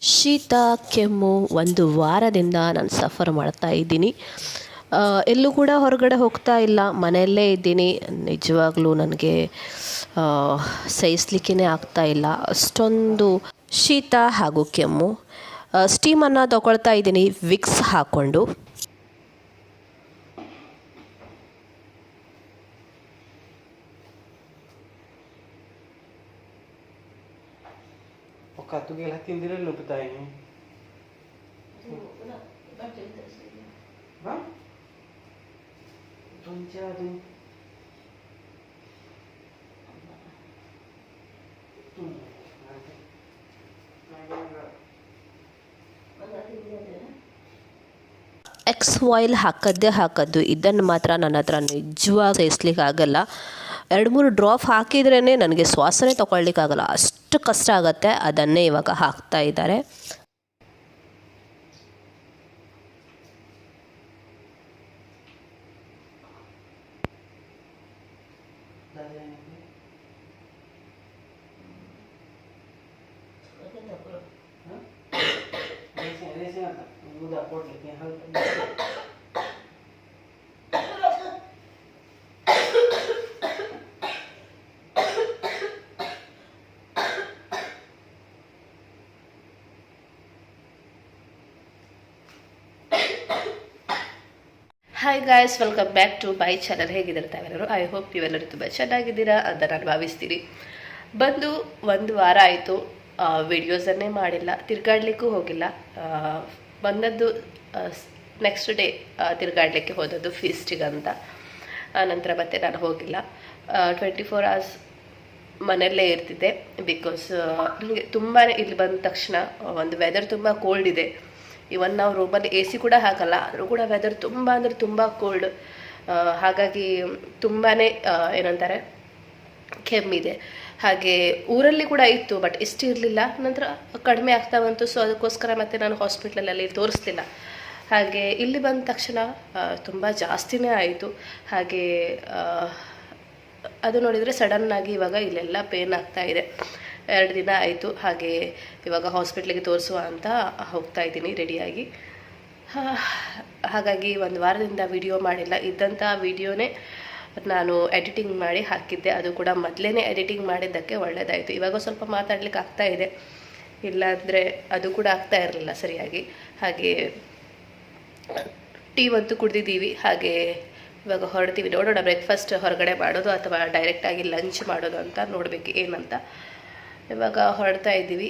ಶೀತ ಕೆಮ್ಮು ಒಂದು ವಾರದಿಂದ ನಾನು ಸಫರ್ ಮಾಡ್ತಾ ಇದ್ದೀನಿ. ಎಲ್ಲೂ ಕೂಡ ಹೊರಗಡೆ ಹೋಗ್ತಾ ಇಲ್ಲ, ಮನೆಯಲ್ಲೇ ಇದ್ದೀನಿ. ನಿಜವಾಗ್ಲೂ ನನಗೆ ಸಹಿಸ್ಲಿಕ್ಕೇ ಆಗ್ತಾ ಇಲ್ಲ. ಅಷ್ಟೊಂದು ಶೀತ ಹಾಗೂ ಕೆಮ್ಮು. ಸ್ಟೀಮನ್ನು ತಗೊಳ್ತಾ ಇದ್ದೀನಿ ವಿಕ್ಸ್ ಹಾಕ್ಕೊಂಡು. Pokka tu gelah tindir lu petai ni. Bang? Tunca tu. X oil ಹಾಕದ್ದೇ ಹಾಕೋದು ಇದನ್ನು ಮಾತ್ರ ನನ್ನ ಹತ್ರ ನಿಜವಾಗಿ ಸಹಿಸ್ಲಿಕ್ಕೆ ಆಗಲ್ಲ ಎರಡು ಮೂರು ಡ್ರಾಪ್ ಹಾಕಿದ್ರೇ ನನಗೆ ಶ್ವಾಸನೆ ತೊಗೊಳ್ಲಿಕ್ಕಾಗಲ್ಲ ಅಷ್ಟು ಕಷ್ಟ ಆಗುತ್ತೆ ಅದನ್ನೇ ಇವಾಗ ಹಾಕ್ತಾ ಇದ್ದಾರೆ. Racing, hi guys welcome back to my channel ಹೇಗಿದ್ದಾರೆ ಐ ಹೋಪ್ ನೀವೆಲ್ಲರೂ ತುಂಬ ಚೆನ್ನಾಗಿದ್ದೀರಾ ಅಂತ ನಾನು ಭಾವಿಸ್ತೀನಿ. ಬಂದು ಒಂದು ವಾರ ಆಯಿತು ವಿಡಿಯೋಸನ್ನೇ ಮಾಡಿಲ್ಲ, ತಿರ್ಗಾಡ್ಲಿಕ್ಕೂ ಹೋಗಿಲ್ಲ. ಬಂದದ್ದು ನೆಕ್ಸ್ಟ್ ಡೇ ತಿರ್ಗಾಡಲಿಕ್ಕೆ ಹೋದದ್ದು ಫೀಸ್ಟಿಗಂತ ನಂತರ ಮತ್ತೆ ನಾನು ಹೋಗಿಲ್ಲ. ಟ್ವೆಂಟಿ ಫೋರ್ ಅವರ್ಸ್ ಮನೆಯಲ್ಲೇ ಇರ್ತಿದ್ದೆ ಬಿಕಾಸ್ ನನಗೆ ತುಂಬಾ ಇಲ್ಲಿ ಬಂದ ತಕ್ಷಣ ಒಂದು ವೆದರ್ ತುಂಬ ಕೋಲ್ಡ್ ಇದೆ. ಇವನ್ ನಾವು ರೂಮಲ್ಲಿ ಎ ಸಿ ಕೂಡ ಹಾಕಲ್ಲ. ಆದರೂ ಕೂಡ ವೆದರ್ ತುಂಬ ಅಂದರೆ ತುಂಬ ಕೋಲ್ಡ್ ಹಾಗಾಗಿ ತುಂಬಾ ಏನಂತಾರೆ, ಕೆಮ್ಮಿದೆ. ಹಾಗೆ ಊರಲ್ಲಿ ಕೂಡ ಇತ್ತು ಬಟ್ ಇಷ್ಟು ಇರಲಿಲ್ಲ. ನಂತರ ಕಡಿಮೆ ಆಗ್ತಾ ಬಂತು. ಸೊ ಅದಕ್ಕೋಸ್ಕರ ಮತ್ತೆ ನಾನು ಹಾಸ್ಪಿಟ್ಲಲ್ಲಿ ತೋರಿಸ್ಲಿಲ್ಲ. ಹಾಗೆ ಇಲ್ಲಿ ಬಂದ ತಕ್ಷಣ ತುಂಬ ಜಾಸ್ತಿನೇ ಆಯಿತು. ಹಾಗೆ ಅದು ನೋಡಿದರೆ ಸಡನ್ನಾಗಿ ಇವಾಗ ಇಲ್ಲೆಲ್ಲ ಪೇನ್ ಆಗ್ತಾ ಇದೆ. ಎರಡು ದಿನ ಆಯಿತು, ಹಾಗೆ ಇವಾಗ ಹಾಸ್ಪಿಟ್ಲಿಗೆ ತೋರಿಸುವ ಅಂತ ಹೋಗ್ತಾ ಇದ್ದೀನಿ ರೆಡಿಯಾಗಿ. ಹಾಗಾಗಿ ಒಂದು ವಾರದಿಂದ ವಿಡಿಯೋ ಮಾಡಿಲ್ಲ. ಇದ್ದಂಥ ವಿಡಿಯೋನೇ ನಾನು ಎಡಿಟಿಂಗ್ ಮಾಡಿ ಹಾಕಿದ್ದೆ. ಅದು ಕೂಡ ಮೊದಲೇ ಎಡಿಟಿಂಗ್ ಮಾಡಿದ್ದಕ್ಕೆ ಒಳ್ಳೆಯದಾಯಿತು ಇವಾಗ ಸ್ವಲ್ಪ ಮಾತಾಡ್ಲಿಕ್ಕೆ ಆಗ್ತಾ ಇದೆ. ಇಲ್ಲಾಂದರೆ ಅದು ಕೂಡ ಆಗ್ತಾ ಇರಲಿಲ್ಲ ಸರಿಯಾಗಿ. ಹಾಗೆ ಟೀ ಅಂತೂ ಕುಡ್ದಿದ್ದೀವಿ. ಹಾಗೆ ಇವಾಗ ಹೊರಡ್ತೀವಿ. ನೋಡೋಣ, ಬ್ರೇಕ್ಫಾಸ್ಟ್ ಹೊರಗಡೆ ಮಾಡೋದು ಅಥವಾ ಡೈರೆಕ್ಟಾಗಿ ಲಂಚ್ ಮಾಡೋದು ಅಂತ ನೋಡಬೇಕು ಏನಂತ. ಇವಾಗ ಹೊರಡ್ತಾ ಇದ್ದೀವಿ.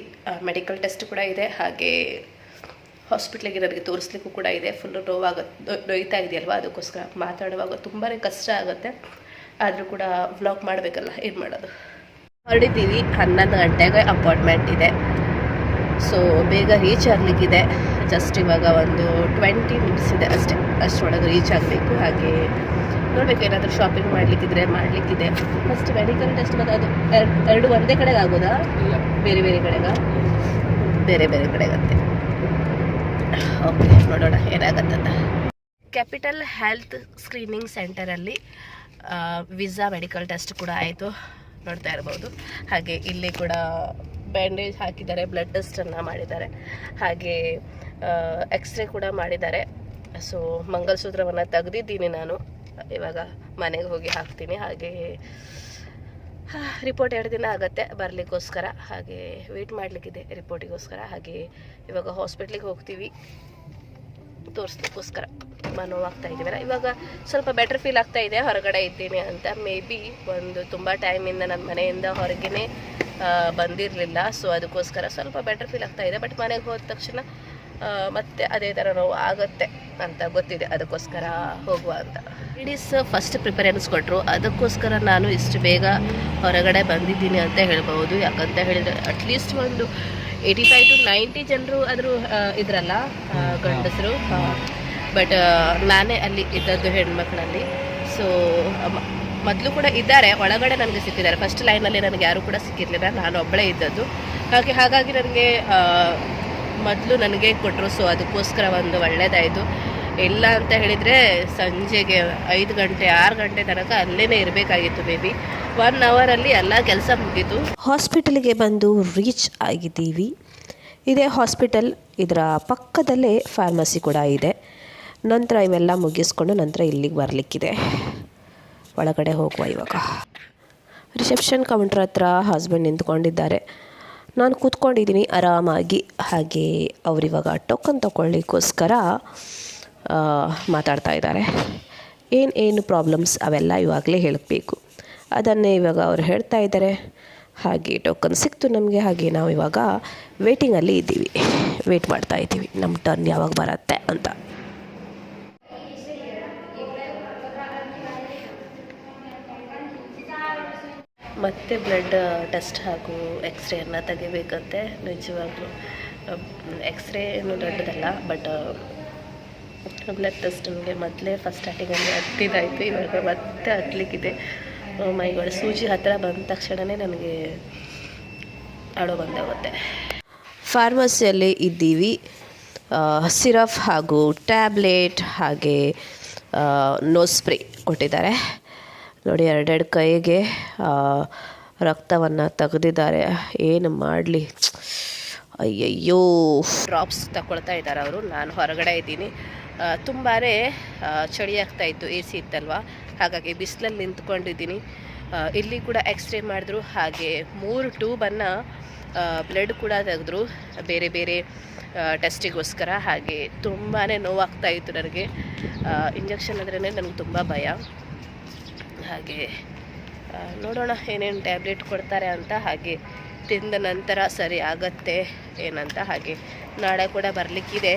ಮೆಡಿಕಲ್ ಟೆಸ್ಟ್ ಕೂಡ ಇದೆ. ಹಾಗೆ ಹಾಸ್ಪಿಟ್ಲಿಗೆ ನನಗೆ ತೋರಿಸ್ಲಿಕ್ಕೂ ಕೂಡ ಇದೆ. ಫುಲ್ಲು ನೋವಾಗ ನೋಯ್ತಾ ಇದೆಯಲ್ವ? ಅದಕ್ಕೋಸ್ಕರ ಮಾತಾಡುವಾಗ ತುಂಬಾ ಕಷ್ಟ ಆಗುತ್ತೆ. ಆದರೂ ಕೂಡ ವ್ಲಾಗ್ ಮಾಡಬೇಕಲ್ಲ, ಏನು ಮಾಡೋದು? ಹೊರಡಿದ್ದೀವಿ. ಹನ್ನೊಂದು ಗಂಟೆಗೆ ಅಪಾಯಿಂಟ್ಮೆಂಟ್ ಇದೆ. ಸೊ ಬೇಗ ರೀಚ್ ಆಗಲಿಕ್ಕಿದೆ. ಜಸ್ಟ್ ಇವಾಗ ಒಂದು ಟ್ವೆಂಟಿ ಮಿನಿಟ್ಸ್ ಇದೆ ಅಷ್ಟೇ. ಅಷ್ಟರೊಳಗೆ ರೀಚ್ ಆಗಬೇಕು. ಹಾಗೆ ನೋಡ್ಬೇಕು ಏನಾದರೂ ಶಾಪಿಂಗ್ ಮಾಡಲಿಕ್ಕಿದ್ರೆ ಮಾಡಲಿಕ್ಕಿದೆ. ಫಸ್ಟ್ ಮೆಡಿಕಲ್ ಟೆಸ್ಟ್ ಮತ್ತು ಅದು ಎರಡು ಒಂದೇ ಕಡೆಗೆ ಆಗೋದಾ? ಬೇರೆ ಬೇರೆ ಕಡೆಗ? ಬೇರೆ ಬೇರೆ ಕಡೆಗತ್ತೆ ಓಕೆ ನೋಡೋಣ ಏನಾಗತ್ತಂತ. ಕ್ಯಾಪಿಟಲ್ ಹೆಲ್ತ್ ಸ್ಕ್ರೀನಿಂಗ್ ಸೆಂಟರಲ್ಲಿ ವಿಸಾ ಮೆಡಿಕಲ್ ಟೆಸ್ಟ್ ಕೂಡ ಆಯಿತು. ನೋಡ್ತಾ ಇರ್ಬೋದು. ಹಾಗೆ ಇಲ್ಲಿ ಕೂಡ ಬ್ಯಾಂಡೇಜ್ ಹಾಕಿದ್ದಾರೆ ಬ್ಲಡ್ ಟೆಸ್ಟನ್ನು ಮಾಡಿದ್ದಾರೆ. ಹಾಗೆ ಎಕ್ಸ್ರೇ ಕೂಡ ಮಾಡಿದ್ದಾರೆ. ಸೊ ಮಂಗಲಸೂತ್ರವನ್ನು ತೆಗೆದಿದ್ದೀನಿ ನಾನು. ಇವಾಗ ಮನೆಗೆ ಹೋಗಿ ಹಾಕ್ತೀನಿ. ಹಾಗೆ ರಿಪೋರ್ಟ್ ಎರಡು ದಿನ ಆಗುತ್ತೆ ಬರಲಿಕ್ಕೋಸ್ಕರ. ಹಾಗೆ ವೆಯ್ಟ್ ಮಾಡಲಿಕ್ಕಿದೆ ರಿಪೋರ್ಟಿಗೋಸ್ಕರ ಹಾಗೆ ಇವಾಗ ಹಾಸ್ಪಿಟ್ಲಿಗೆ ಹೋಗ್ತೀವಿ. ತೋರಿಸ್ಲಿಕ್ಕೋಸ್ಕರ. ನೋವಾಗ್ತಾ ಇದ್ದೀವಲ್ಲ ಇವಾಗ ಸ್ವಲ್ಪ ಬೆಟರ್ ಫೀಲ್ ಆಗ್ತಾ ಇದೆ. ಹೊರಗಡೆ ಇದ್ದೀನಿ ಅಂತ. ಮೇ ಬಿ ಒಂದು ತುಂಬ ಟೈಮಿಂದ ನನ್ನ ಮನೆಯಿಂದ ಹೊರಗೇ ಬಂದಿರಲಿಲ್ಲ. ಸೊ ಅದಕ್ಕೋಸ್ಕರ ಸ್ವಲ್ಪ ಬೆಟರ್ ಫೀಲ್ ಆಗ್ತಾ ಇದೆ. ಬಟ್ ಮನೆಗೆ ಹೋದ ತಕ್ಷಣ ಮತ್ತೆ ಅದೇ ಥರ ನೋವು ಆಗುತ್ತೆ ಅಂತ ಗೊತ್ತಿದೆ. ಅದಕ್ಕೋಸ್ಕರ ಹೋಗುವ ಅಂತ. ಲೇಡೀಸ್ ಫಸ್ಟ್ ಪ್ರಿಫರೆನ್ಸ್ ಕೊಟ್ಟರು ಅದಕ್ಕೋಸ್ಕರ ನಾನು ಇಷ್ಟು ಬೇಗ ಹೊರಗಡೆ ಬಂದಿದ್ದೀನಿ ಅಂತ ಹೇಳ್ಬೋದು ಯಾಕಂತ ಹೇಳಿದರೆ ಅಟ್ಲೀಸ್ಟ್ ಒಂದು ಏಯ್ಟಿ ಫೈವ್ ಟು ನೈಂಟಿ ಜನರು ಆದರೂ ಇದ್ರಲ್ಲ ಗಂಡಸರು. ಬಟ್ ನಾನೇ ಅಲ್ಲಿ ಇದ್ದದ್ದು ಹೆಣ್ಮಕ್ಳಲ್ಲಿ. ಸೊ ಮೊದಲು ಕೂಡ ಇದ್ದಾರೆ. ಒಳಗಡೆ ನನಗೆ ಸಿಕ್ಕಿದ್ದಾರೆ. ಫಸ್ಟ್ ಲೈನಲ್ಲಿ ನನಗೆ ಯಾರು ಕೂಡ ಸಿಕ್ಕಿರಲಿಲ್ಲ. ನಾನು ಒಬ್ಬಳೇ ಇದ್ದದ್ದು. ಹಾಗೆ ಹಾಗಾಗಿ ನನಗೆ ಮೊದಲು ನನಗೆ ಕೊಟ್ಟರು ಸೊ ಅದಕ್ಕೋಸ್ಕರ ಒಂದು ಒಳ್ಳೆಯದಾಯಿತು ಇಲ್ಲ ಅಂತ ಹೇಳಿದರೆ ಸಂಜೆಗೆ ಐದು ಗಂಟೆ, ಆರು ಗಂಟೆ ತನಕ ಅಲ್ಲೇ ಇರಬೇಕಾಗಿತ್ತು ಬೇಬಿ ಒನ್ ಅವರಲ್ಲಿ ಎಲ್ಲ ಕೆಲಸ ಮುಗೀತು. ಹಾಸ್ಪಿಟಲ್ಗೆ ಬಂದು ರೀಚ್ ಆಗಿದ್ದೀವಿ. ಇದೇ ಹಾಸ್ಪಿಟಲ್ ಇದರ ಪಕ್ಕದಲ್ಲೇ ಫಾರ್ಮಸಿ ಕೂಡ ಇದೆ. ನಂತರ ಇವೆಲ್ಲ ಮುಗಿಸ್ಕೊಂಡು ನಂತರ ಇಲ್ಲಿಗೆ ಬರಲಿಕ್ಕಿದೆ. ಒಳಗಡೆ ಹೋಗುವ ಇವಾಗ. ರಿಸೆಪ್ಷನ್ ಕೌಂಟ್ರ್ ಹತ್ರ ಹಸ್ಬೆಂಡ್ ನಿಂತ್ಕೊಂಡಿದ್ದಾರೆ. ನಾನು ಕೂತ್ಕೊಂಡಿದ್ದೀನಿ ಆರಾಮಾಗಿ. ಹಾಗೆ ಅವರಿವಾಗ ಟೋಕನ್ ತೊಗೊಳ್ಳಿಕ್ಕೋಸ್ಕರ ಮಾತಾಡ್ತಾ ಇದ್ದಾರೆ. ಏನು ಏನು ಪ್ರಾಬ್ಲಮ್ಸ್ ಅವೆಲ್ಲ ಇವಾಗಲೇ ಹೇಳಬೇಕು. ಅದನ್ನೇ ಇವಾಗ ಅವ್ರು ಹೇಳ್ತಾ ಇದ್ದಾರೆ. ಹಾಗೆ ಟೋಕನ್ ಸಿಕ್ತು ನಮಗೆ, ಹಾಗೆ ನಾವು ಇವಾಗ ವೇಟಿಂಗಲ್ಲಿ ಇದ್ದೀವಿ. ವೇಟ್ ಮಾಡ್ತಾ ಇದ್ದೀವಿ. ನಮ್ಮ ಟರ್ನ್ ಯಾವಾಗ ಬರುತ್ತೆ ಅಂತ. ಮತ್ತೆ ಬ್ಲಡ್ ಟೆಸ್ಟ್ ಹಾಗೂ ಎಕ್ಸ್ರೇಯನ್ನು ತೆಗಿಬೇಕಂತೆ, ನಿಜವಾಗ್ಲೂ. ಎಕ್ಸ್ರೇ ಏನು ದೊಡ್ಡದಲ್ಲ ಬಟ್ ಬ್ಲಡ್ ಟೆಸ್ಟ್ ನನಗೆ ಮೊದಲೇ ಫಸ್ಟ್ ಸ್ಟಾರ್ಟಿಂಗಲ್ಲಿ ಹತ್ತಿದಾಯಿತು, ಇವಾಗ ಮತ್ತೆ ಹತ್ತಲಿಕ್ಕಿದೆ ಮೈಗಳು ಸೂಜಿ ಹತ್ತಿರ ಬಂದ ತಕ್ಷಣವೇ ನನಗೆ ಆಳು ಬಂದಾಗುತ್ತೆ. ಫಾರ್ಮಸಿಯಲ್ಲಿ ಇದ್ದೀವಿ. ಸಿರಫ್ ಹಾಗೂ ಟ್ಯಾಬ್ಲೆಟ್ ಹಾಗೆ ನೋಸ್ ಸ್ಪ್ರೇ ಕೊಟ್ಟಿದ್ದಾರೆ. ನೋಡಿ, ಎರಡೆರಡು ಕೈಗೆ ರಕ್ತವನ್ನು ತೆಗೆದಿದ್ದಾರೆ. ಏನು ಮಾಡಲಿ? ಅಯ್ಯಯ್ಯೋ. ಡ್ರಾಪ್ಸ್ ತಗೊಳ್ತಾ ಇದ್ದಾರೆ ಅವರು. ನಾನು ಹೊರಗಡೆ ಇದ್ದೀನಿ. ತುಂಬಾ ಚಳಿ ಆಗ್ತಾ ಇತ್ತು, ಎ ಸಿ ಇತ್ತಲ್ವಾ? ಹಾಗಾಗಿ ಬಿಸಿಲಲ್ಲಿ ನಿಂತ್ಕೊಂಡಿದ್ದೀನಿ. ಇಲ್ಲಿ ಕೂಡ ಎಕ್ಸ್ರೇ ಮಾಡಿದ್ರು. ಹಾಗೆ ಮೂರು ಟ್ಯೂಬನ್ನು ಬ್ಲಡ್ ಕೂಡ ತೆಗೆದ್ರು. ಬೇರೆ ಬೇರೆ ಟೆಸ್ಟಿಗೋಸ್ಕರ ಹಾಗೆ ತುಂಬಾ ನೋವಾಗ್ತಾ ಇತ್ತು ನನಗೆ. ಇಂಜೆಕ್ಷನ್ ಅಂದ್ರೆ ನನಗೆ ತುಂಬ ಭಯ. ಹಾಗೆ ನೋಡೋಣ ಏನೇನು ಟ್ಯಾಬ್ಲೆಟ್ ಕೊಡ್ತಾರೆ ಅಂತ ಹಾಗೆ ತಿಂದ ನಂತರ ಸರಿ ಆಗತ್ತೆ ಏನಂತ ಹಾಗೆ ನಾಳೆ ಕೂಡ ಬರಲಿಕ್ಕಿದೆ.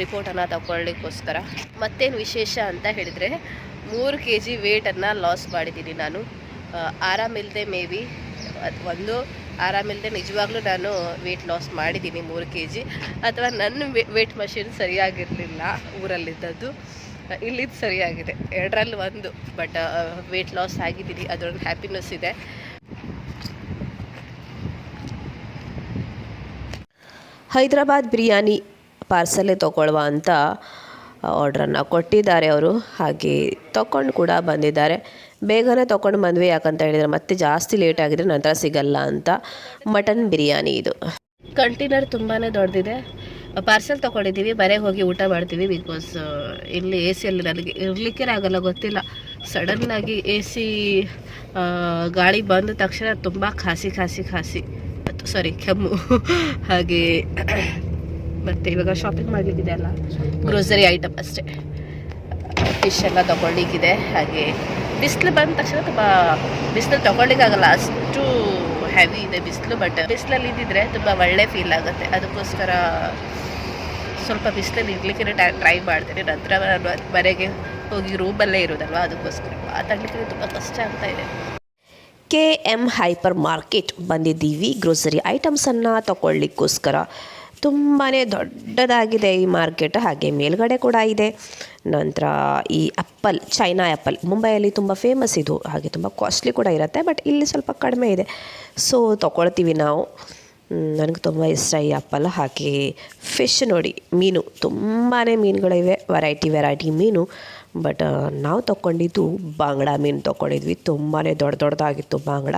ರಿಪೋರ್ಟನ್ನು ತಗೊಳ್ಳಿಕ್ಕೋಸ್ಕರ ಮತ್ತೇನು ವಿಶೇಷ ಅಂತ ಹೇಳಿದರೆ ಮೂರು ಕೆ ಜಿ ವೇಟನ್ನು ಲಾಸ್ ಮಾಡಿದ್ದೀನಿ ನಾನು. ಆರಾಮಿಲ್ಲದೆ ಮೇ ಬಿ ಒಂದು ಆರಾಮಿಲ್ಲದೆ ನಿಜವಾಗ್ಲೂ ನಾನು ವೆಯ್ಟ್ ಲಾಸ್ ಮಾಡಿದ್ದೀನಿ ಮೂರು ಕೆ ಜಿ ಅಥವಾ ನನ್ನ ವೇಟ್ ಮಷಿನ್ ಸರಿಯಾಗಿರಲಿಲ್ಲ ಊರಲ್ಲಿದ್ದದ್ದು. ಇಲ್ಲಿದ್ದು ಸರಿಯಾಗಿದೆ. ಎರಡರಲ್ಲಿ ಒಂದು ಬಟ್ ವೆಯ್ಟ್ ಲಾಸ್ ಆಗಿದ್ದೀನಿ ಅದರೊಂದು ಹ್ಯಾಪಿನೆಸ್ ಇದೆ. ಹೈದರಾಬಾದ್ ಬಿರಿಯಾನಿ ಪಾರ್ಸಲೇ ತೊಗೊಳ್ಳುವ ಅಂತ ಆರ್ಡ್ರನ್ನು ಕೊಟ್ಟಿದ್ದಾರೆ ಅವರು. ಹಾಗೆ ತೊಗೊಂಡು ಕೂಡ ಬಂದಿದ್ದಾರೆ. ಬೇಗನೆ ತೊಗೊಂಡು ಬಂದ್ವಿ ಯಾಕಂತ ಹೇಳಿದರೆ ಮತ್ತೆ ಜಾಸ್ತಿ ಲೇಟ್ ಆಗಿದ್ರೆ ನಂತರ ಸಿಗಲ್ಲ ಅಂತ. ಮಟನ್ ಬಿರಿಯಾನಿ ಇದು. ಕಂಟೈನರ್ ತುಂಬಾ ದೊಡ್ಡದಿದೆ ಪಾರ್ಸೆಲ್ ತೊಗೊಂಡಿದ್ದೀವಿ, ಮನೆಗೆ ಹೋಗಿ ಊಟ ಮಾಡ್ತೀವಿ ಬಿಕಾಸ್ ಇಲ್ಲಿ ಎ ಸಿಯಲ್ಲಿ ನನಗೆ ಇರಲಿಕ್ಕೆ ಆಗಲ್ಲ, ಗೊತ್ತಿಲ್ಲ. ಸಡನ್ನಾಗಿ ಎ ಸಿ ಗಾಳಿ ಬಂದ ತಕ್ಷಣ ತುಂಬ ಖಾಸಿ ಖಾಸಿ ಖಾಸಿ. ಸಾರಿ ಕೆಮ್ಮು. ಹಾಗೆ, ಮತ್ತು ಇವಾಗ ಶಾಪಿಂಗ್ ಮಾಡಲಿಕ್ಕಿದೆ ಅಲ್ಲ? ಗ್ರೋಸರಿ ಐಟಮ್ ಅಷ್ಟೇ. ಫಿಶ್ ಎಲ್ಲ ತೊಗೊಳ್ಲಿಕ್ಕಿದೆ ಹಾಗೆ, ಬಿಸಿಲು ಬಂದ ತಕ್ಷಣ ತುಂಬ, ಬಿಸಿಲು ತೊಗೊಳ್ಲಿಕ್ಕಾಗಲ್ಲ ಅಷ್ಟು ಹೆವಿ ಇದೆ ಬಿಸಿಲು ಬಟ್ ಬಿಸಿಲಲ್ಲಿ ಇದ್ದಿದ್ರೆ ತುಂಬ ಒಳ್ಳೆ ಫೀಲ್ ಆಗುತ್ತೆ. ಅದಕ್ಕೋಸ್ಕರ ಸ್ವಲ್ಪ ಬಿಸಿಲಲ್ಲಿ ಇರ್ಲಿಕ್ಕೆ ಟ್ರೈ ಮಾಡ್ತೀನಿ. ನಂತರ ಬರೆಗೆ ಹೋಗಿ ರೂಮಲ್ಲೇ ಇರೋದಲ್ವ, ಅದಕ್ಕೋಸ್ಕರ. ಮಾತಾಡಲಿಕ್ಕೆ ತುಂಬ ಕಷ್ಟ ಆಗ್ತಾ ಇದೆ. ಕೆ ಎಂ ಹೈಪರ್ ಮಾರ್ಕೆಟ್ ಬಂದಿದ್ದೀವಿ ಗ್ರೋಸರಿ ಐಟಮ್ಸನ್ನು ತಗೊಳ್ಳಿಕ್ಕೋಸ್ಕರ ತುಂಬಾ ದೊಡ್ಡದಾಗಿದೆ ಈ ಮಾರ್ಕೆಟ್. ಹಾಗೆ ಮೇಲ್ಗಡೆ ಕೂಡ ಇದೆ. ನಂತರ ಈ ಆ್ಯಪಲ್ ಚೈನಾ ಆ್ಯಪಲ್ ಮುಂಬೈಯಲ್ಲಿ ತುಂಬ ಫೇಮಸ್ ಇದು. ಹಾಗೆ ತುಂಬ ಕಾಸ್ಟ್ಲಿ ಕೂಡ ಇರುತ್ತೆ ಬಟ್ ಇಲ್ಲಿ ಸ್ವಲ್ಪ ಕಡಿಮೆ ಇದೆ. ಸೊ ತೊಗೊಳ್ತೀವಿ ನಾವು. ನನಗೆ ತುಂಬ ಇಷ್ಟ ಈ ಆ್ಯಪಲ್ ಹಾಗೆ ಫಿಶ್ ನೋಡಿ, ಮೀನು. ತುಂಬಾ ಮೀನುಗಳಿವೆ ವೆರೈಟಿ ವೆರೈಟಿ ಮೀನು. ಬಟ್ ನಾವು ತೊಗೊಂಡಿದ್ದು ಬಾಂಗ್ಡ ಮೀನು ತೊಗೊಂಡಿದ್ವಿ ತುಂಬಾ ದೊಡ್ಡ ದೊಡ್ಡದಾಗಿತ್ತು ಬಾಂಗ್ಡ.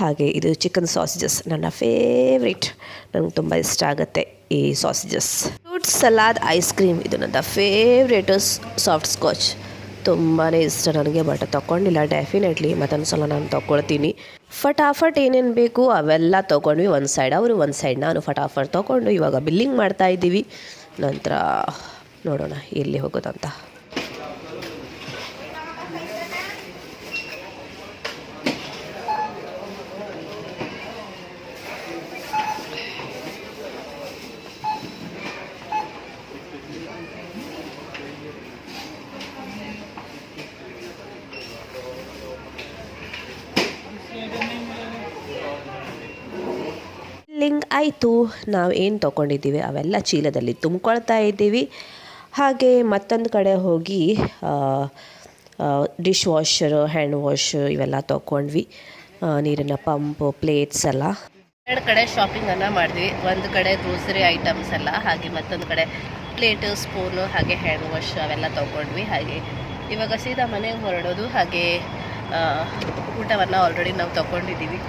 ಹಾಗೆ ಇದು ಚಿಕನ್ ಸಾಸೇಜಸ್ ನನ್ನ ಫೇವ್ರೇಟ್ ನನಗೆ ತುಂಬ ಇಷ್ಟ ಆಗುತ್ತೆ ಈ ಸಾಸಿಜಸ್ ಸಲಾದ್ ಐಸ್ ಕ್ರೀಮ್ ಇದು ನನ್ನ ಫೇವ್ರೇಟು ಸಾಫ್ಟ್ ಸ್ಕಾಚ್ ತುಂಬಾ ಇಷ್ಟ ನನಗೆ ಬಟ್ ತೊಗೊಂಡಿಲ್ಲ ಡೆಫಿನೆಟ್ಲಿ ಮತ್ತೊಂದು ಸಲ ನಾನು ತೊಗೊಳ್ತೀನಿ. ಫಟಾಫಟ್ ಏನೇನು ಬೇಕು ಅವೆಲ್ಲ ತೊಗೊಂಡ್ವಿ, ಒಂದು ಸೈಡ್ ಅವರು ಒಂದು ಸೈಡ್ ನಾನು ಫಟಾಫಟ್ ತೊಗೊಂಡು ಇವಾಗ ಬಿಲ್ಲಿಂಗ್ ಮಾಡ್ತಾ ಇದ್ದೀವಿ. ನಂತರ ನೋಡೋಣ, ಎಲ್ಲಿ ಹೋಗೋದಂತ. ಬಿಲ್ಲಿಂಗ್ ಆಯಿತು, ನಾವು ಏನು ತೊಗೊಂಡಿದ್ದೀವಿ? ಅವೆಲ್ಲ ಚೀಲದಲ್ಲಿ ತುಂಬ್ಕೊಳ್ತಾ ಇದ್ದೀವಿ. ಹಾಗೆ ಮತ್ತೊಂದು ಕಡೆ ಹೋಗಿ ಡಿಶ್ ವಾಷರ್, ಹ್ಯಾಂಡ್ ವಾಶ್ ಇವೆಲ್ಲ ತೊಗೊಂಡ್ವಿ. ನೀರಿನ ಪಂಪ್, ಪ್ಲೇಟ್ಸ್ ಎಲ್ಲ. ಎರಡು ಕಡೆ ಶಾಪಿಂಗನ್ನು ಮಾಡಿದ್ವಿ. ಒಂದು ಕಡೆ ಗ್ರೋಸರಿ ಐಟಮ್ಸ್ ಎಲ್ಲ, ಹಾಗೆ ಮತ್ತೊಂದು ಕಡೆ ಪ್ಲೇಟು ಸ್ಪೂನು ಹಾಗೆ ಹ್ಯಾಂಡ್ ವಾಶ್ ಅವೆಲ್ಲ ತೊಗೊಂಡ್ವಿ. ಹಾಗೆ ಇವಾಗ ಸೀದಾ ಮನೆಗೆ ಹೊರಡೋದು, ಹಾಗೆ ಊಟವನ್ನು ಆಲ್ರೆಡಿ ನಾವು ತೊಗೊಂಡಿದ್ದೀವಿ.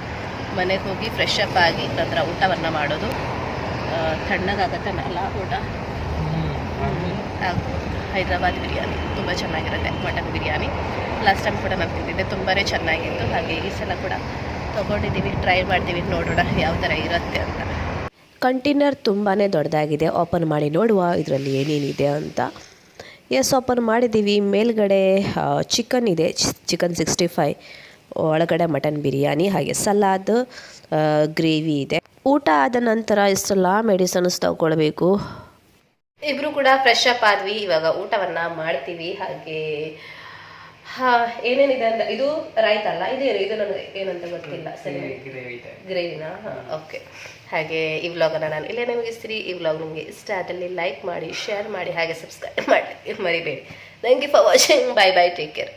ಮನೆಗೆ ಹೋಗಿ ಫ್ರೆಶ್ ಅಪ್ ಆಗಿ ನಂತರ ಊಟವನ್ನು ಮಾಡೋದು. ತಣ್ಣಗಾಗತ್ತೆ ಅಲ್ಲ ಊಟ? ಹೈದ್ರಾಬಾದ್ ಬಿರಿಯಾನಿ ತುಂಬ ಚೆನ್ನಾಗಿರುತ್ತೆ, ಮಟನ್ ಬಿರಿಯಾನಿ. ಲಾಸ್ಟ್ ಟೈಮ್ ಕೂಡ ನಾನು ತಿಂದಿದ್ದೆ ತುಂಬಾ ಚೆನ್ನಾಗಿತ್ತು. ಹಾಗೆ ಈ ಸಲ ಕೂಡ ತೊಗೊಂಡಿದ್ದೀವಿ ಟ್ರೈ ಮಾಡ್ತೀವಿ, ನೋಡೋಣ ಯಾವ ಥರ ಇರುತ್ತೆ ಅಂತ. ಕಂಟೈನರ್ ತುಂಬಾ ದೊಡ್ಡದಾಗಿದೆ ಓಪನ್ ಮಾಡಿ ನೋಡುವ ಇದರಲ್ಲಿ ಏನೇನಿದೆ ಅಂತ. ಎಸ್ ಓಪನ್ ಮಾಡಿದ್ದೀವಿ ಮೇಲ್ಗಡೆ ಚಿಕನ್ ಇದೆ ಚಿಕನ್ ಸಿಕ್ಸ್ಟಿ ಫೈ ಒಳಗಡೆ ಮಟನ್ ಬಿರಿಯಾನಿ ಹಾಗೆ ಸಲಾದ್ ಗ್ರೇವಿ ಇದೆ. ಊಟ ಆದ ನಂತರ ಇಷ್ಟೆಲ್ಲ ಮೆಡಿಸನ್ಸ್ ತಗೊಳ್ಬೇಕು? ಇಬ್ರು ಕೂಡ ಫ್ರೆಶ್ ಅಪ್ ಆದ್ವಿ. ಇವಾಗ ಊಟವನ್ನ ಮಾಡ್ತೀವಿ. ಹಾಗೆ ಹಾ ಏನೇನಿದೆ ಅಂತ ಇದು ರೈತ ಅಲ್ಲ ಇದು ಏನು ಇದು ನನಗೆ ಏನಂತ ಗೊತ್ತಿಲ್ಲ. ಸರಿ. ಗ್ರೇವಿನಾ? ಓಕೆ. ಹಾಗೆ ಈ ವ್ಲಾಗನ್ನು ನಾನು ಇಲ್ಲೇ ಮುಗಿಸ್ತೀನಿ ಈ ವ್ಲಾಗ್ ನಿಮಗೆ ಇಷ್ಟ ಆದಲ್ಲಿ ಲೈಕ್ ಮಾಡಿ ಶೇರ್ ಮಾಡಿ ಹಾಗೆ ಸಬ್ಸ್ಕ್ರೈಬ್ ಮಾಡಿ. ಮರಿಬೇಡಿ. Thank you for watching bye bye take care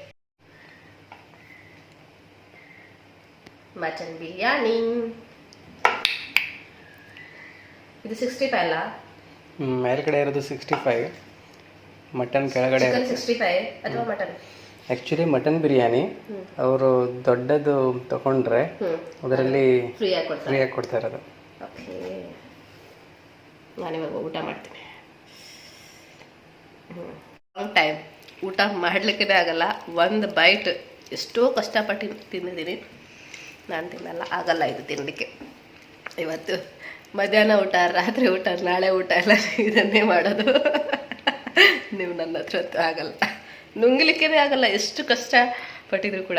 mutton biryani. ಇದು ಸಿಕ್ಸ್ಟಿ ಫೈವ್ ಅಲ್ಲ ಮೇಲ್ಗಡೆ ಇರೋದು ಸಿಕ್ಸ್ಟಿ ಫೈವ್ ಮಟನ್ ಕೆಳಗಡೆ ಸಿಕ್ಸ್ಟಿ ಫೈವ್ ಅಥವಾ ಮಟನ್? Actually mutton biryani. ಅವರು ದೊಡ್ಡದು ತಗೊಂಡ್ರೆ ಅದರಲ್ಲಿ ಫ್ರೀಯಾಗಿ ಕೊಡ್ತಾ ಇರೋದು. ಓಕೆ ನಾನಿವಾಗ ಊಟ ಮಾಡ್ತೀನಿ. ಲಾಂಗ್ ಟೈಮ್ ಊಟ ಮಾಡ್ಲಿಕ್ಕೇ ಆಗಲ್ಲ. ಒಂದು ಬೈಟ್ ಎಷ್ಟೋ ಕಷ್ಟಪಟ್ಟು ತಿಂದಿದ್ದೀನಿ. ನಾನು ತಿನ್ನಲ್ಲ, ಆಗಲ್ಲ ಇದು ತಿನ್ನಲಿಕ್ಕೆ. ಇವತ್ತು ಮಧ್ಯಾಹ್ನ ಊಟ, ರಾತ್ರಿ ಊಟ, ನಾಳೆ ಊಟ ಎಲ್ಲ ಇದನ್ನೇ ಮಾಡೋದು. ನೀವು ನನ್ನ ಹತ್ರ ಆಗಲ್ಲ. ನುಂಗ್ಲಿಕ್ಕೇ ಆಗಲ್ಲ, ಎಷ್ಟು ಕಷ್ಟ ಪಟ್ಟಿದ್ರು ಕೂಡ.